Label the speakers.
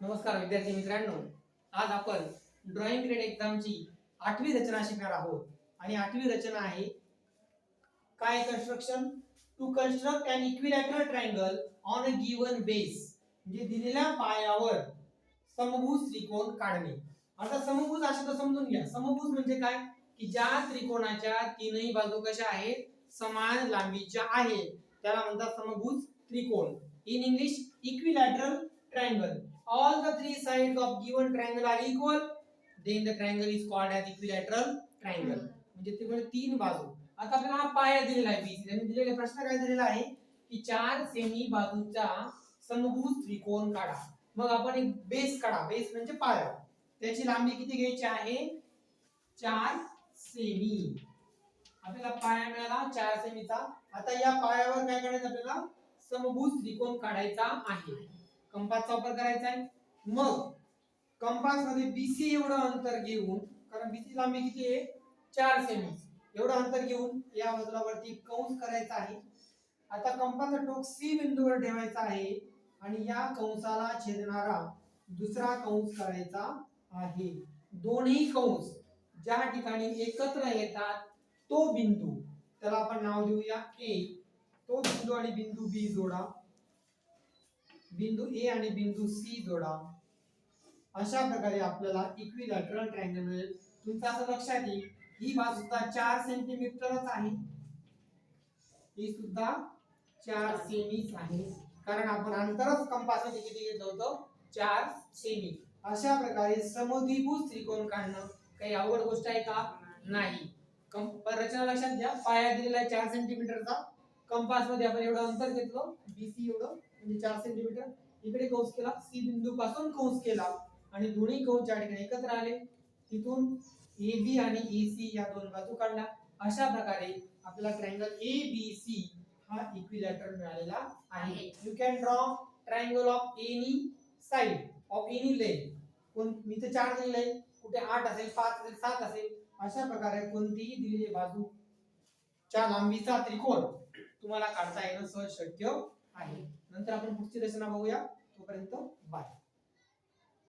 Speaker 1: नमस्कार विद्यार्थी मित्रांनो. आज आपण ड्रॉइंग ग्रेड एक्झामची आठवी रचना शिकणार आहोत. आणि आठवी रचना आहे काय construction to construct and equilateral triangle on a given base म्हणजे दिलेल्या पायावर समभुज त्रिकोण काढणे. आता समभुज हा समजून घ्या. समभुज म्हणजे काय? की ज्या त्रिकोणाच्या तीनही बाजू कशा आहेत? समान लांबीच्या आहेत. त्याला म्हणतात समभुज त्रिकोण. In English equilateral triangle all the three sides of given triangle are equal. Then the triangle is called as equilateral triangle. म्हणजे तिकडे तीन बाजू. आता आपल्याला हा पाया दिलेला आहे बीसी त्यांनी दिलेला प्रश्न काय दिलेला आहे? की चार सेमी बाजूचा समभुज त्रिकोण काढा. मग आपण एक बेस काढा. बेस म्हणजे पाया. त्याची लांबी किती घ्यायची आहे? चार सेमी आपल्याला पाया मिळाला चार सेमीचा आता या पायावर काय काढायचं आपल्याला? समभुज त्रिकोण काढायचा आहे. कंपासचा वापर करायचा आहे. मग कंपासमध्ये बीसी एवढं अंतर घेऊन कारण बीसी लांबी किती आहे? चार सेमी. एवढं अंतर घेऊन या बाजूला कंस करायचा आहे. आता कंपासचा टोक सी बिंदूवर ठेवायचा आहे आणि या कंसाला छेदणारा दुसरा कंस करायचा आहे. दोन्ही कंस ज्या ठिकाणी एकत्र येतात तो बिंदू. त्याला आपण नाव देऊया ए तो बिंदू आणि बिंदू बी जोडा. बिंदू ए आणि बिंदू सी जोडा अशा प्रकारे आपल्याला इक्विलॅटरल ट्रायंगल मिळेल. तुमचं असं लक्षात येईल ही बाजू सुद्धा चार सेंटीमीटरच आहे. ही सुद्धा चार सेमीच आहे. कारण आपण अंतरच कंपासमध्ये किती घेतलं होतं? चार सेमी अशा प्रकारे समद्विभुज त्रिकोण काढणं काही अवघड गोष्ट आहे का? नाही. रचना लक्षात घ्या पाया दिलेला आहे चार सेंटीमीटरचा कंपासमध्ये आपण एवढं अंतर घेतलं बीसी एवढं म्हणजे चार सेंटीमीटर इकडे कंस केला सी बिंदू पासून कंस केला. आणि दोन्ही कंस ज्या ठिकाणी एकत्र आले तिथून ए बी आणि ए सी या दोन बाजू काढल्या. अशा प्रकारे आपल्याला ट्रायंगल ए बी सी हा इक्विलॅटरल मिळालेला आहे. You can draw triangle of any side of any length कोण मी तर चार दिलेले आहे. कुठे आठ असेल पाच असेल सात असेल अशा प्रकारे कोणतीही दिलेली बाजू च्या लांबीचा त्रिकोण तुम्हाला काढता येणं सहज शक्य आहे. नंतर आपण पुढची रचना बघूया. तोपर्यंत बाय.